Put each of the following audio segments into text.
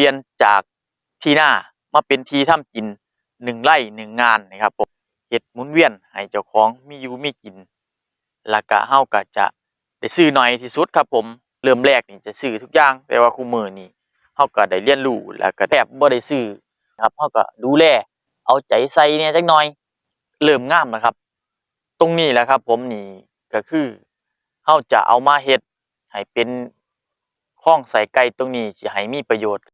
ปลี่ยนจากที่หน้ามาเป็นที่ทำกินหนึ่งไร่หนึ่งงานนะครับผมเฮ็ดหมุนเวียนให้เจ้าของมีอยู่มีกินแล้วก็เฮาก็จะได้ซื้อหน้อยที่สุดครับผมเริ่มแรกนี่จะซื้อทุกอย่างแต่ว่าคู่มือนี่เฮาก็ได้เรียนรู้แล้วก็แทบบ่ได้ซื้อครับเฮาก็ดูแลเอาใจใส่เนี่ยจักหน่อยเริ่มงามแล้วครับ ตรงนี้แหละครับ ผมนี่ก็คือเฮาจะเอามาเฮ็ดให้เป็นข้องใส่ไก่ตรงนี้สิให้มีประโยชน์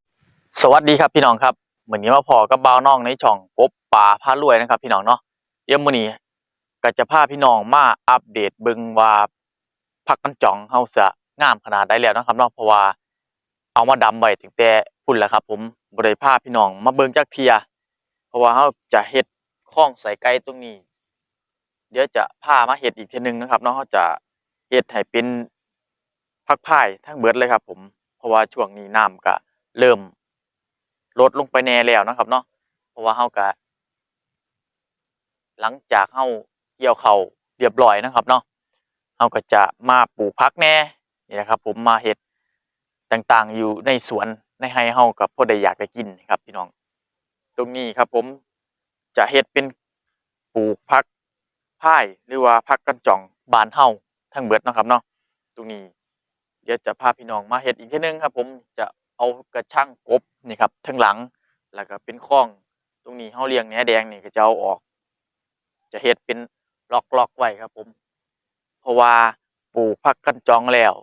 สวัสดีครับพี่น้องครับเหมือนนี้มาพอกับบ่าวน้องในช่องกบป่าพารวยนะครับ พี่น้องเนาะเดี๋ยวมื้อนี้ก็จะพาพี่น้องมาอัปเดตเบิ่งว่าผักกันจ่องเฮาจะงามขนาดใดแล้วนะครับเนาะเพราะว่าเอามาดำไว้ตั้งแต่พุ่นแหละครับ ผมบ่ได้พาพี่น้องมาเบิ่งจักเทีย เพราะว่าเฮาจะเฮ็ดข้องใส่ไก่ตรงนี้ เดี๋ยวจะพามาเฮ็ดอีกเทีนึงนะครับเนาะเฮาจะเฮ็ดให้เป็นผักพายทั้งเบิดเลยครับ ผม เพราะว่าช่วงนี้น้ำก็เริ่ม ลดลงไปแน่แล้วนะครับ เนาะเพราะว่าเฮาก็หลังจากเฮาเกี่ยวข้าเรียบร้อยนะครับเนาะเฮาก็จะมาปลูกผักแน่นี่นะครับ ผมมาเฮ็ดต่างๆ อยู่ในสวนในไร่เฮาก็พอได้อยากได้กินครับพี่น้อง ตรงนี้ครับ ผมจะเฮ็ดเป็นปลูกผักพายหรือว่าผักกันจ่องบานเฮาทั้งเบิดนะครับเนาะตรงนี้เดี๋ยวจะพาพี่น้องมาเฮ็ดอีกทีนึงครับ ผมจะ เอากระช่างกบนี่ครับทั้งหลังแล้วก็เป็นข้องตรงนี้เฮาเลี้ยงแหนแดงนี่ก็จะเอาออก จะเฮ็ดเป็นล็อกๆไว้ครับผม เพราะว่าปลูกผักกันจองแล้ว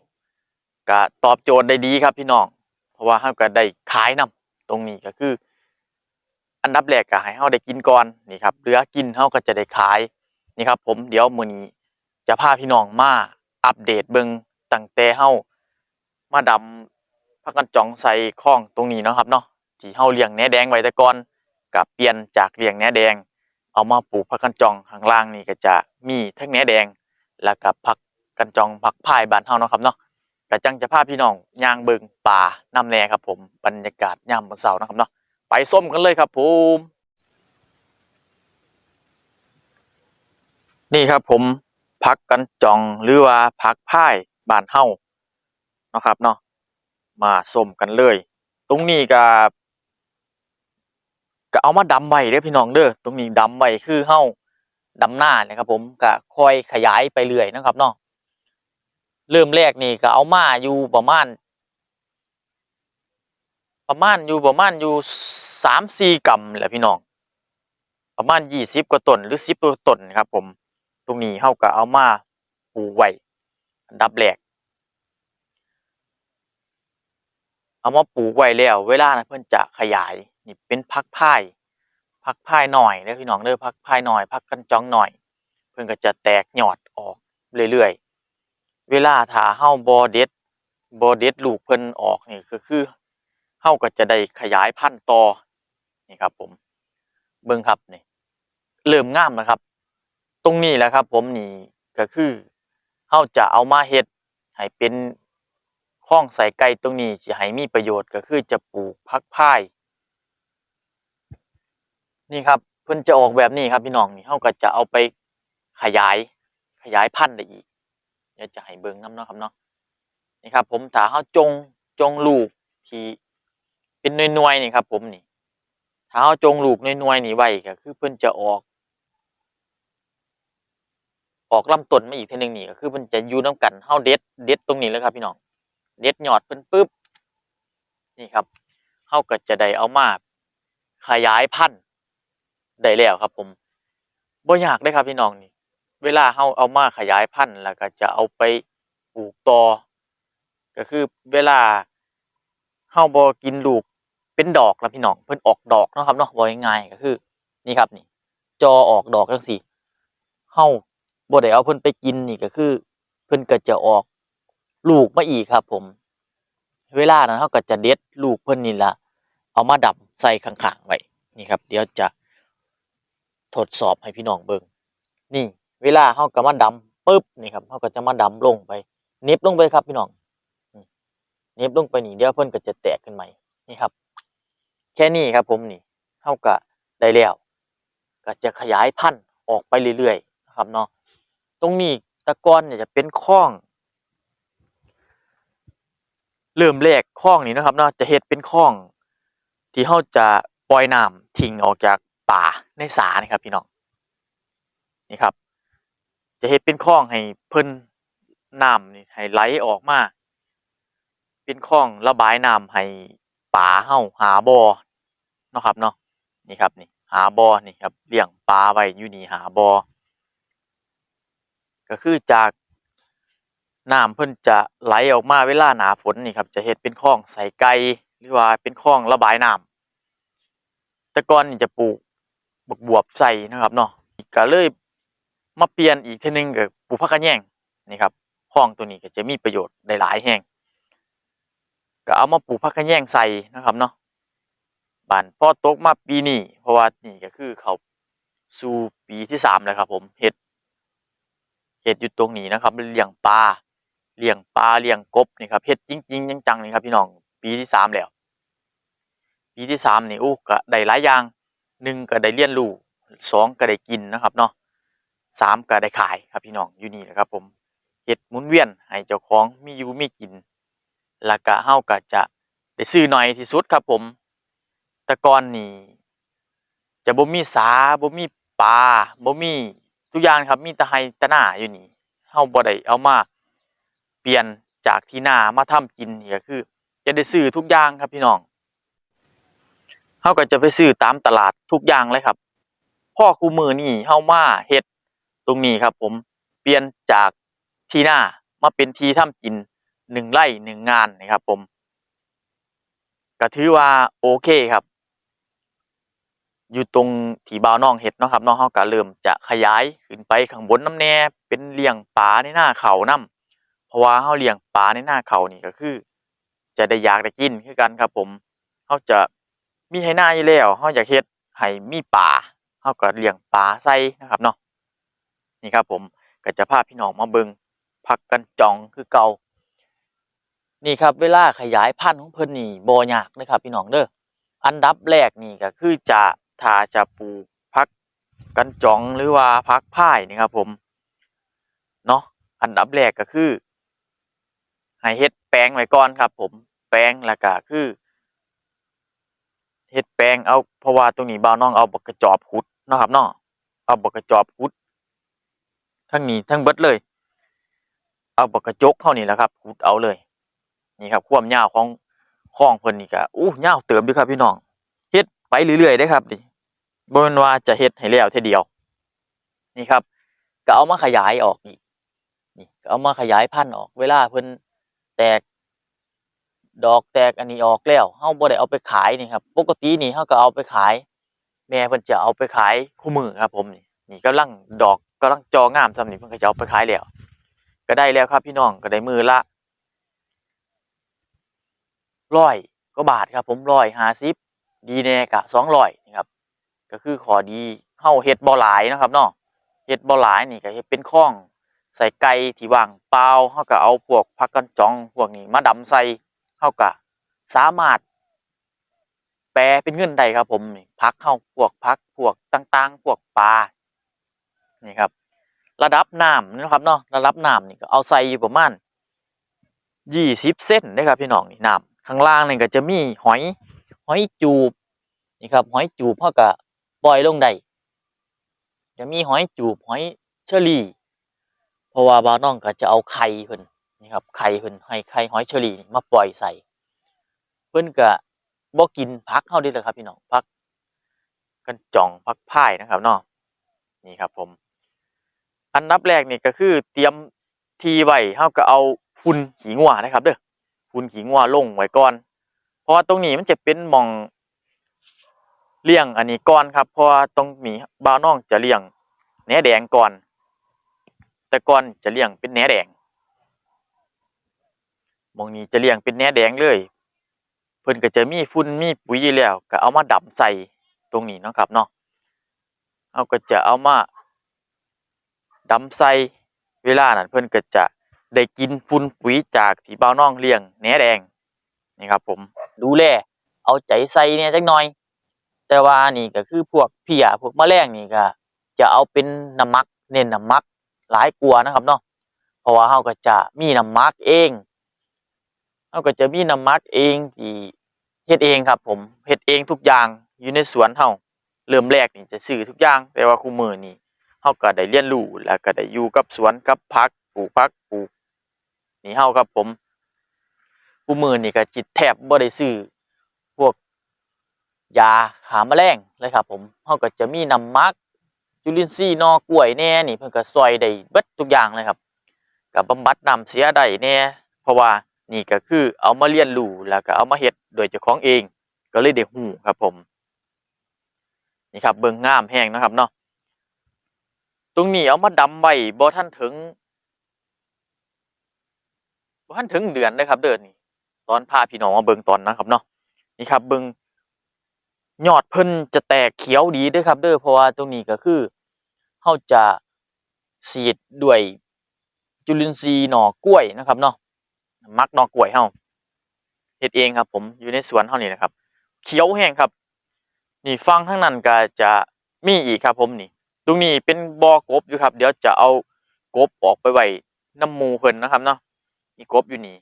ก็ตอบโจทย์ได้ดีครับพี่น้อง เพราะว่าเฮาก็ได้ขายนํตรงนี้ก็คือ อันดับแรกก็ให้เฮาได้กินก่อนนี่ครับเหลือกินเฮาก็จะได้ขายนี่ครับ ผมเดี๋ยวมื้อนี้จะพาพี่น้องมาอัปเดตเบิ่งตั้งแต่เฮามาดำ ผักกันจองใส่คลองตรงนี้เนาะครับเนาะที่เฮาเลี้ยงแหนแดงไว้แต่ก่อนก็เปลี่ยนจากเลี้ยงแหนแดง เอามาปลูกผักกันจองข้างล่างนี่ก็จะมีทั้งแหนแดง แล้วก็ผักกันจองผักพายบ้านเฮาเนาะครับเนาะก็จังจะพาพี่น้องย่างเบิงป่าน้ำแน่ครับผมบรรยากาศยามมื้อเช้านะครับเนาะไปส้มกันเลยครับผมนี่ครับผมพักกันจองหรือว่าพักพ่ายบานเฮาเนาะครับเนาะ มาส้มกันเลย ตรงนี้ก็ก็เอามาดำไว้เด้อพี่น้องเด้อตรงนี้ดำไว้คือเฮาดำหน้าเนี่ยครับผมก็ค่อยขยายไปเรื่อยนะครับเนาะเริ่มแรกนี่ก็เอามาอยู่ประมาณ ประมาณอยู่ประมาณอยู่สามสี่กำแหละพี่น้อง ประมาณยี่สิบกว่าต้นหรือสิบกว่าต้นครับผม ตรงนี้เฮาก็เอามาปลูกไว้ดับแรก เอามาปลูกไว้แล้วเวลานะเพิ่นจะขยายนี่เป็นพักพายพักพายหน่อยเด้อพี่น้องเด้อพักพายหน่อยพักกันจองหน่อย เพิ่นก็จะแตกยอดออกเรื่อยๆเวลาถ้าเฮาบ่เด็ดบ่เด็ดลูกเพิ่นออกนี่ก็คือเฮาก็จะได้ขยายพันธุ์ต่อนี่ครับผมเบิ่งครับนี่เริ่มงามแล้วครับ ตรงนี้แหละครับ ผมนี่ก็คือเฮาจะเอามาเฮ็ดให้เป็น ข้องใส่ไก่ตรงนี้สิให้มีประโยชน์ก็คือจะปลูกพักพาย นี่ครับเพิ่นจะออกแบบนี้ครับพี่น้องนี่เฮาก็จะเอาไปขยายขยายพันธุ์ได้อีกเดี๋ยวจะให้เบิ่งนํเนาะครับเนาะนี่ครับ ผมถ้าเฮาจงจงลูกที่เป็นหน่วยๆนี่ครับ ผมนี่ถ้าเฮาจงลูกหน่วยๆนี่ไว้ก็คือเพิ่นจะออก ออกลำต้นมาอีกทีนึงนี่ก็คือเพิ่นจะอยู่นํกันเฮาเด็ดเด็ดตรงนี้เลยครับพี่น้อง เด็ดยอดเพิ่นปึ๊บนี่ครับเฮาก็จะได้เอามาขยายพันธุ์ได้แล้วครับ ผมบ่ยากเด้ครับพี่น้องนี่ เวลาเฮาเอามาขยายพันธุ์แล้วก็จะเอาไปปลูกต่อก็คือเวลาเฮาบ่กินลูกเป็นดอกแล้วพี่น้องเพิ่นออกดอกเนาะครับเนาะว่ง่ายๆก็คือ นี่ครับนี่ จอออกดอกจังซี่เฮาบ่ได้เอาเพิ่นไปกินนี่ก็คือ เพิ่นก็จะออก ลูกมาอีกครับ ผม เวลานั้นเฮาก็จะเด็ดลูกเพิ่นนี่ละเอามาดับใส่ข้างๆไว้นี่ครับ เดี๋ยวจะทดสอบให้พี่น้องเบิ่งนี่ เวลาเฮาก็มาดำปึ๊บนี่ครับเฮาก็จะมาดำลงไปเน็บลงไปครับพี่น้องเน็บลงไปนี่เดี๋ยวเพิ่นก็จะแตกขึ้นใหม่นี่ครับ แค่นี้ครับ ผมนี่เฮาก็ได้แล้วก็จะขยายพันธุ์ออกไปเรื่อยๆนะครับเนาะตรงนี้ตะกอนเนี่ยจะเป็นคลอง เริ่มแรกคลองนี่นะครับเนาะจะเฮ็ดเป็นคลอง ที่เราจะปล่อยน้ำทิ้งออกจากป่าในสานี่ครับพี่น้องนี่ครับ จะเฮ็ดเป็นคลองให้เพิ่นน้ำนี่ให้ไหลออกมา เป็นคลองระบายน้ำให้ป่าเฮาหาบ่อเนาะครับเนาะนี่ครับนี่หาบ่อนี่ครับเลี้ยงปลาไว้อยู่นี่หาบ่อก็คือจาก น้ำเพิ่นจะไหลออกมาเวลาหน้าฝนนี่ครับ จะเฮ็ดเป็นคลองใส่ไก่หรือว่าเป็นคลองระบายน้ำแต่ก่อนนี่จะปลูกบักบวบใส่นะครับเนาะก็เลยมาเปลี่ยนอีกเทื่อนึงก็ปลูกผักกะแยงนี่ครับคลองตัวนี้ก็จะมีประโยชน์ได้หลายแห่งก็เอามาปลูกผักกะแยงใส่นะครับเนาะบานพอตกมาปีนี้เพราะว่านี่ก็คือเขาสู่ปีที่สามแล้วครับ ผมเฮ็ดเฮ็ดอยู่ตรงนี้นะครับเลี้ยงปลา เลี้ยงปลาเลี้ยงกบนี่ครับเฮ็ดจริงๆจังๆนี่ครับพี่น้องปีที่สามแล้ว ปีที่สามนี่อู้ก็ได้หลายอย่างหนึ่งก็ได้เรียนรู้สองก็ได้กินนะครับเนาะสามก็ได้ขายครับพี่น้องอยู่นี่นะครับ ผมเฮ็ดหมุนเวียนให้เจ้าของมีอยู่มีกินแล้วก็เฮาก็จะได้ซื้อหน้อยที่สุดครับผมแต่ก่อนนี่จะบ่มีสาบ่มีปลาบ่มีทุกอย่างครับมีแต่ไร่แต่นาอยู่นี่เฮาบ่ได้เอามา เปลี่ยนจากที่นามาทำกินนี่ก็คือ จะได้ซื้อทุกอย่างครับพี่น้องเฮาก็จะไปซื้อตามตลาดทุกอย่างเลยครับพ่อคูมือนี่เฮามาเฮ็ดตรงนี้ครับ ผมเปลี่ยนจากที่นามาเป็นที่ทำกินหนึ่งไร่หนึ่งงานนะครับผมก็ถือว่าโอเคครับ อยู่ตรงที่บ่าวน้องเฮ็ดเนาะครับเนาะเฮาก็เริ่มจะขยายขึ้นไปข้างบนน้ำแน่เป็นเลี้ยงปลาในหน้าเขานํ เพราะว่าเฮาเลี้ยงปลาในหน้าเขานี่ก็คือ จะได้อยากได้กินคือกันครับผมเฮาจะมีให้หน้าอยู่แล้วเฮาอยากเฮ็ดให้มีปลาเฮาก็เลี้ยงปลาใส่นะครับเนาะนี่ครับผมก็จะพาพี่น้องมาเบิงผักกันจองคือเก่านี่ครับเวลาขยายพันธุ์ของเพิ่นนี่บ่ยากเลยครับพี่น้องเด้ออันดับแรกนี่ก็คือจะถ้าจะปลูกพักกันจองหรือว่าพักพ่ายนี่ครับผมเนาะอันดับแรกก็คือ ให้เฮ็ดแปลงไว้ก่อนครับ ผมแปลงแล้วก็คือเฮ็ดแปลงเอาเพราะว่าตรงนี้บ่าวน้องเอาบักกระจอบขุดเนาะครับเนาะเอาบักกระจอบขุดทั้งนี้ทั้งเบิดเลย เอาบักกระจกเข้านี่แหละครับขุดเอาเลย นี่ครับความยาวของคลองเพิ่นนี่ก็อู้ยาวเติมอยู่ครับพี่น้องเฮ็ดไปเรื่อยๆได้ครับนี่บ่แม่นว่าจะเฮ็ดให้แล้วเท่เดียว นี่ครับ ก็เอามาขยายออกอีกนี่ก็เอามาขยายพันธุ์ออกเวลาเพิ่น แตก ดอกแตกอันนี้ออกแล้วเฮาบ่ได้เอาไปขายนี่ครับ ปกตินี่เฮาก็เอาไปขาย แม่เพิ่นจะเอาไปขายคู่มือครับ ผมนี่นี่กำลังดอกกำลังจองามซำนี่เพิ่นก็จะเอาไปขายแล้วก็ได้แล้วครับพี่น้องก็ได้มือละร้อยก็บาทครับ ผมร้อยห้าสิบดีแน่กะสองร้อยนี่ครับ ก็คือขอดีเฮาเฮ็ดบ่หลายนะครับเนาะเฮ็ดบ่หลายนี่ก็เฮ็ดเป็นคลอง ใส่ไก่ที่ว่างเปล่าเฮาก็เอาพวกผักกันจองพวกนี้มาดำใส่เฮาก็สามารถ แปลเป็นเงินได้ครับผมนี่ผักเฮาพวกผักพวกต่างๆ พวกปลานี่ครับ ระดับน้ำนะครับเนาะระดับน้ำนี่ก็เอาใส่อยู่ประมาณยี่สิบเซนเด้อครับพี่น้องนี่น้ำข้างล่างนี่ก็จะมีหอยหอยจูบนี่ครับหอยจูบเฮาก็ปล่อยลงได้จะมีหอยจูบหอยเชอรี่ เพราะว่าบ่าวน้องก็จะเอาไข่เพิ่นนี่ครับไข่เพิ่นให้ไข่หอยเชอรี่มาปล่อยใส่เพิ่นก็บ่กินผักเฮาเด้อครับพี่น้องผักกันจ่องผักพายนะครับเนาะนี่ครับผม อันดับแรกนี่ก็คือเตรียมทีไว้เฮาก็เอาฝุ่นขี้งัวนะครับเด้อฝุ่นขี้งัวลงไว้ก่อน เพราะว่าตรงนี้มันจะเป็นหม่องเลี้ยงอันนี้ก่อนครับเพราะว่าตรงนี้บ่าวน้องจะเลี้ยงแหนแดงก่อน แต่ก่อนจะเลี้ยงเป็นแหนแดงมองนี้จะเลี้ยงเป็นแหนแดงเลย เพิ่นก็จะมีฝุ่นมีปุ๋ยอยู่แล้วก็เอามาดำใส่ตรงนี้เนาะครับเนาะเอาก็จะเอามาดำใส่เวลานั้นเพิ่นก็จะได้กินฝุ่นปุ๋ยจากที่บ่าวน้องเลี้ยงแหนแดงนี่ครับผมดูแลเอาใจใส่เนี่ยจักหน่อย แต่ว่านี่ก็คือพวกเพียพวกแมลงนี่ก็จะเอาเป็นน้ำมักเน้นน้ำมัก หลายกว่านะครับเนาะเพราะว่าเฮาก็จะมีน้ำมักเองเฮาก็จะมีน้ำมักเองที่เฮ็ดเองครับ ผมเฮ็ดเองทุกอย่างอยู่ในสวนเฮาเริ่มแรกนี่จะซื้อทุกอย่าง แต่ว่าคู่มือนี่เฮาก็ได้เรียนรู้แล้วก็ได้อยู่กับสวนกับผักปลูกผักปลูกนี่เฮาครับผมคู่มือนี่ก็จิตแทบบ่ได้ซื้อพวกยาขาแมลงเลยครับ ผมเฮาก็จะมีน้ำมัก จุลินทรีย์นอกล้วยแน่นี่เพิ่นก็ซอยได้เบิดทุกอย่างเลยครับกับบำบัดน้ำเสียได้แน่เพราะว่านี่ก็คือเอามาเรียนรู้แล้วก็เอามาเฮ็ดโดยเจ้าของเอง ก็เลยได้ฮู้ครับผมนี่ครับเบิ่งงามแฮงนะครับเนาะตรงนี้เอามาดำไว้บ่ทันถึงบ่ทันถึงเดือนเด้อครับ เด้อนี่ตอนพาพี่น้องมาเบิ่งตอนนะครับเนาะนี่ครับเบิ่ง ยอดเพิ่นจะแตกเขียวดีด้อครับ เด้อเพราะว่าตรงนี้ก็คือเฮาจะฉีดด้วยจุลินทรีย์หน่อกล้วยนะครับเนาะมักหน่อกล้วยเฮาเฮ็ดเองครับ ผมอยู่ในสวนเฮานี่นะครับ เขียวแห้งครับ นี่ฟังทั้งนั้นก็จะมีอีกครับ ผมนี่ ตรงนี้เป็นบ่อกบอยู่ครับ เดี๋ยวจะเอากบออกไปไว้น้ำมูเพิ่นนะครับเนาะนี่กบอยู่นี่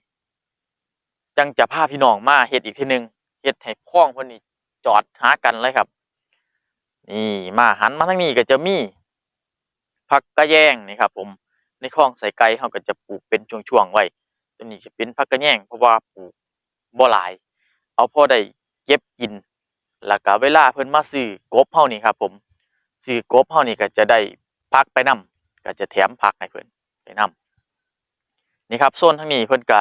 จังจะพาพี่น้องมาเฮ็ดอีกทีหนึงเฮ็ดให้พ้องเพิ่นนี่ จอดหากันเลยครับ นี่มาหันมาทางนี้ก็จะมีผักกระแยงนี่ครับ ผมในคลองใส่ไก่เฮาก็จะปลูกเป็นช่วงๆไว้ตัวนี้จะเป็นผักกระแยงเพราะว่าปลูกบ่หลาย เอาพอได้เก็บกินแล้วก็เวลาเพิ่นมาซื้อกบเฮานี่ครับ ผมซื้อกบเฮานี่ก็จะได้ผักไปนํก็จะแถมผักให้เพิ่นไปนํนี่ครับโซนทางนี้เพิ่นก็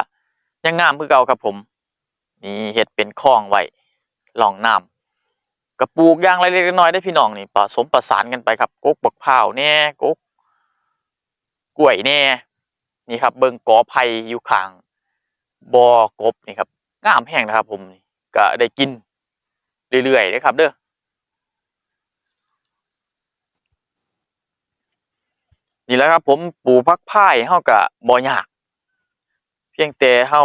ยังงามคือเก่าครับผมนี่เฮ็ดเป็นคลองไว้ หลองน้ำกระปลูกย่างเล็กๆน้อยๆได้พี่น้องนี่ผสมประสานกันไปครับกกบักพร้าวแหน่กกกล้วยแหน่นี่ครับ เบิ่งกอไผ่อยู่ข้างบ่อกบนี่ครับงามแห้งนะครับ ผมก็ได้กินเรื่อยๆเลยครับ เด้อนี่แหละครับ ผมปลูกพักพายเฮาก็บ่ยาก เพียงแต่เฮา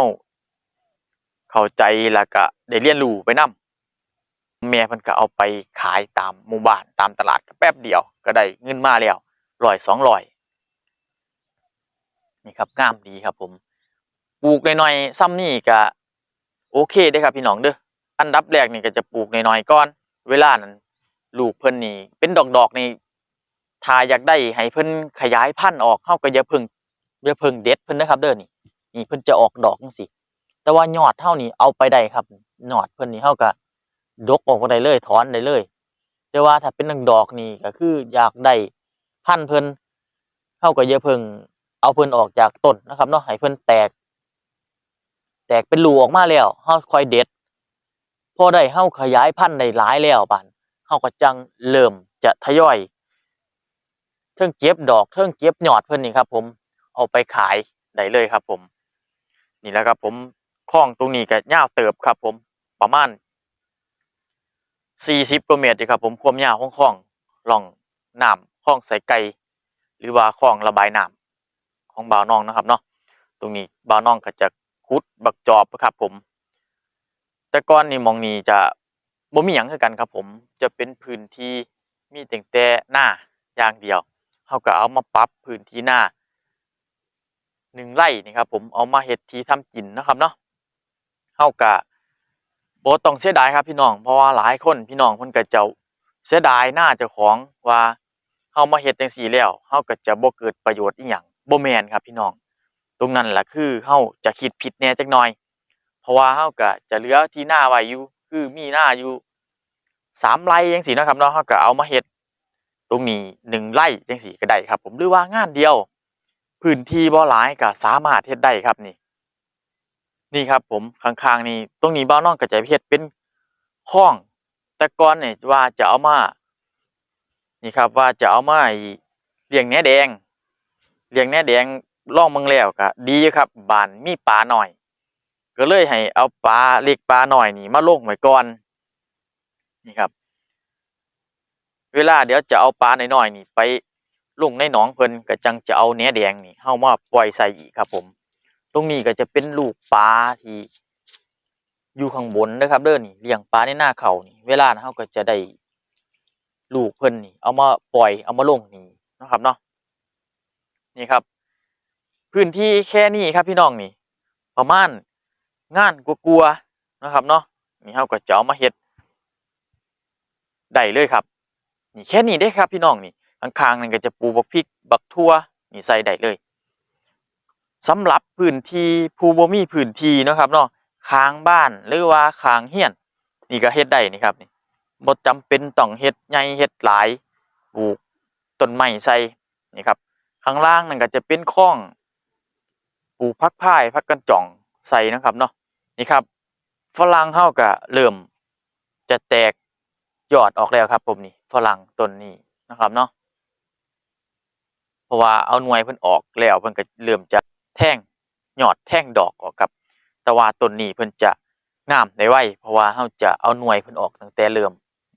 เข้าใจแล้วก็ได้เรียนรู้ไปนํ แม่เพิ่นก็เอาไปขายตามหมู่บ้านตามตลาดก็แป๊บเดียว ก็ได้เงินมาแล้ว100 200นี่ครับงามดีครับผมปลูกน้อยๆซ้ำนี่ก็โอเคเด้ครับพี่น้องเด้ออันดับแรกนี่ก็จะปลูกน้อยๆก่อน เวลานั้นลูกเพิ่นนี่เป็นดอกๆนี่ถ้าอยากได้ให้เพิ่นขยายพันธุ์ออกเฮาก็อย่าเพิ่งอย่าเพิ่งเด็ดเพิ่นนะครับ เด้อนี่นี่เพิ่นจะออกดอกจังซี่แต่ว่ายอดเฮานี่เอาไปได้ครับยอดเพิ่นนี่เฮาก็ ดกออกมาได้เลยถอนได้เลย แต่ว่าถ้าเป็นดอกนี่ก็คืออยากได้พันเพิ่นเฮาก็อย่าเพิ่งเอาเพิ่นออกจากต้นนะครับเนาะให้เพิ่นแตก แตกเป็นรูออกมาแล้วเฮาค่อยเด็ด พอได้เฮาขยายพันธุ์ได้หลายแล้วบานเฮาก็จังเริ่มจะทยอยเทิงเก็บดอกเทิงเก็บยอดเพิ่นนี่ครับ ผมเอาไปขายได้เลยครับ ผม นี่แหละครับ ผมคลองตรงนี้ก็ยาวเติบครับ ผมประมาณ 40กว่าเมตรนี่ครับ ผมความยาวของคลองล่องน้ำคลองใส่ไก่หรือว่าคลองระบายน้ำของบ่าวน้องนะครับเนาะตรงนี้บ่าวน้องก็จะขุดบักจอบครับผม แต่ก่อนนี่หมองนี้จะบ่มีหยังคือกันครับ ผมจะเป็นพื้นที่มีแต่แต่หน้าอย่างเดียวเฮาก็เอามาปรับพื้นที่หน้าหนึ่งไร่นี่ครับผมเอามาเฮ็ดที่ทำกินนะครับเนาะเฮาก็ บ่ต้องเสียดายครับพี่น้องเพราะว่าหลายคนพี่น้องเพิ่นก็จะเสียดายหน้าเจ้าของว่าเฮามาเฮ็ดจังซี่แล้วเฮาก็จะบ่เกิดประโยชน์อีหยังบ่แม่นครับพี่น้อง ตรงนั้นแหละคือเฮาจะคิดผิดแน่จักหน่อย เพราะว่าเฮาก็จะเหลือที่หน้าไว้อยู่คือมีหน้าอยู่สามไร่จังซี่นะครับเนาะเฮาก็เอามาเฮ็ดตรงนี้หนึ่งไร่จังซี่ก็ได้ครับ ผมหรือว่างานเดียว พื้นที่บ่หลายก็สามารถเฮ็ดได้ครับนี่ นี่ครับผมข้างๆนี่ตรงนี้บ่าวน้องก็จะเฮ็ดเป็นคลอง แต่ก่อนเนี่ยว่าจะเอามานี่ครับว่าจะเอามาเลี้ยงแหนแดงเลี้ยงแหนแดงล่องเบิ่งแล้วก็ดีครับบานมีปลาหน้อย ก็เลยให้เอาปลาเล็กปลาหน้อยนี่มาลงไว้ก่อนนี่ครับ เวลาเดี๋ยวจะเอาปลาหน้อยๆนี่ไปลงในหนองเพิ่นก็จังจะเอาแหนแดงนี่เฮามาปล่อยใส่อีกครับผม ตรงนี้ก็จะเป็นลูกปลาที่อยู่ข้างบนนะครับเด้อนี่เลี้ยงปลาในหน้าเขานี่เวลาเฮาก็จะได้ลูกเพิ่นนี่ เอามาปล่อยเอามาลงนี่นะครับเนาะนี่ครับ พื้นที่แค่นี้ครับพี่น้องนี่ ประมาณงานกลัวๆนะครับเนาะนี่เฮาก็จะเอามาเฮ็ดได้เลยครับ นี่แค่นี้เด้ครับพี่น้องนี่ข้างๆนั่นก็จะปลูกบักพริกบักทั่วนี่ใส่ได้เลย สำหรับพื้นที่ผู้บ่มีพื้นที่เนาะครับเนาะข้างบ้านหรือว่าข้างเฮียน นี่ก็เฮ็ดได้นี่ครับนี่บ่จำเป็นต้องเฮ็ดใหญ่เฮ็ดหลายปลูกต้นไม้ใส่นี่ครับ ข้างล่างนั่นก็จะเป็นคลองปลูกผักพายผักกันจ่องใส่นะครับเนาะนี่ครับฝรั่งเฮาก็เริ่มจะแตกยอดออกแล้วครับผมนี่ฝรั่งต้นนี้นะครับเนาะเพราะว่าเอาหน่วยเพิ่นออกแล้วเพิ่นก็เริ่มจะ แท่งยอดแท่งดอกออกครับ แต่ว่าต้นนี้เพิ่นจะงามได้ไวเพราะว่าเฮาจะเอาหน่วยเพิ่นออกตั้งแต่เริ่ม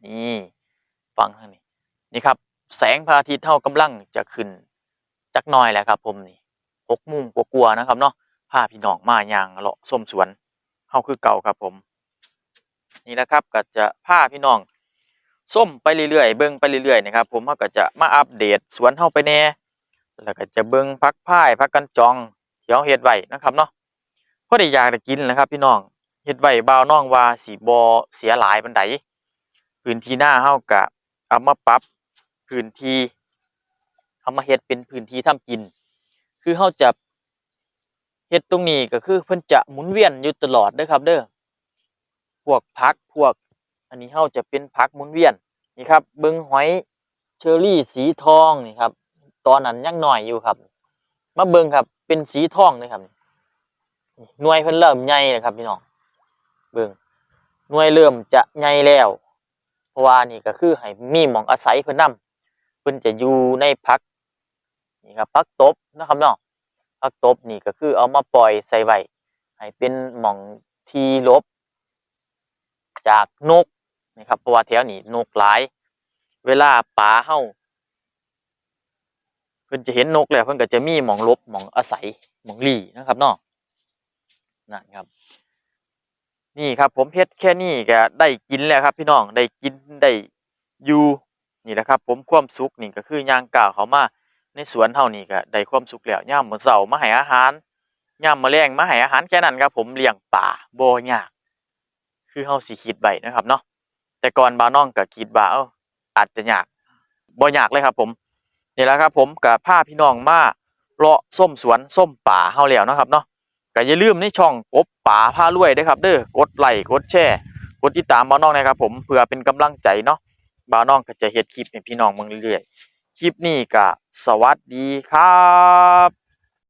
นี่ฟังทางนี้นี่ครับ แสงพระอาทิตย์เฮากำลังจะขึ้นจักหน่อยแล้วครับ ผมนี่6โมงกว่าๆนะครับเนาะพาพี่น้องมาย่างเลาะส้มสวนเฮาคือเก่าครับผม นี่แหละครับก็จะพาพี่น้องส้มไปเรื่อยๆเบิ่งไปเรื่อยๆนะครับ ผมเฮาก็จะมาอัปเดตสวนเฮาไปแน่แล้วก็จะเบิ่งพักพายพักกันจอง ที่เฮาเฮ็ดไว้นะครับเนาะพอได้อยากได้กินนะครับ พี่น้องเฮ็ดไว้บ่าวน้องว่าสิบ่เสียหลายปานใดพื้นที่หน้าเฮาก็เอามาปรับพื้นที่เอามาเฮ็ดเป็นพื้นที่ทำกิน คือเฮาจะเฮ็ดตรงนี้ก็คือเพิ่นจะหมุนเวียนอยู่ตลอดเด้อครับ เด้อพวกผักพวก อันนี้เฮาจะเป็นผักหมุนเวียนนี่ครับเบิ่งหอยเชอรี่สีทองนี่ครับ ตอนนั้นยังหน้อยอยู่ครับ มาเบิ่งครับ เป็นสีทองเลยครับนี่หน่วยเพิ่นเริ่มใหญ่แล้วครับพี่น้องเบิ่งหน่วยเริ่มจะใหญ่แล้วเพราะว่านี่ก็คือให้มีหมองอาศัยเพิ่นนํเพิ่นจะอยู่ในผักนี่ครับผักตบนะครับเนาะผักตบนี่ก็คือเอามาปล่อยใส่ไว้ให้เป็นหม่องที่ลบ จากนกนะครับเพราะว่าแถวนี้นกหลาย เวลาปลาเฮา เพิ่นจะเห็นนกแล้วเพิ่นก็จะมีหมองลบหมองอาศัยหมองลีนะครับเนาะนั่นครับ นี่ครับผมเฮ็ดแค่นี้ก็ได้กินแล้วครับ พี่น้องได้กินได้อยู่นี่แหละครับ ผมความสุขนี่ก็คือย่างก้าวเขามาในสวนเฮานี่ก็ได้ความสุขแล้วยามมื้อเช้ามาให้อาหารยามมื้อแลงมาให้อาหารแค่นั้นครับ ผมเลี้ยงปลาบ่ยาก คือเฮาสิคิดไว้นะครับเนาะแต่ก่อนบาน้องก็คิดว่าเอ้าอาจจะยากบ่ยากเลยครับ ผม นี่แหละครับผมกับผ้าพี่น้องมาเลาะส้มสวนส้มป่าเฮาแล้วนะครับเนาะก็อย่าลืมในช่องกบป่าผ้ารวยด้วยครับ เด้อกดไลค์กดแชร์กดติดตามบ่าวน้องนะครับผมเพื่อเป็นกำลังใจเนาะบ่าวน้องก็จะเฮ็ดคลิปให้พี่น้องมึงเรื่อยๆคลิปนี้ก็สวัสดีครับ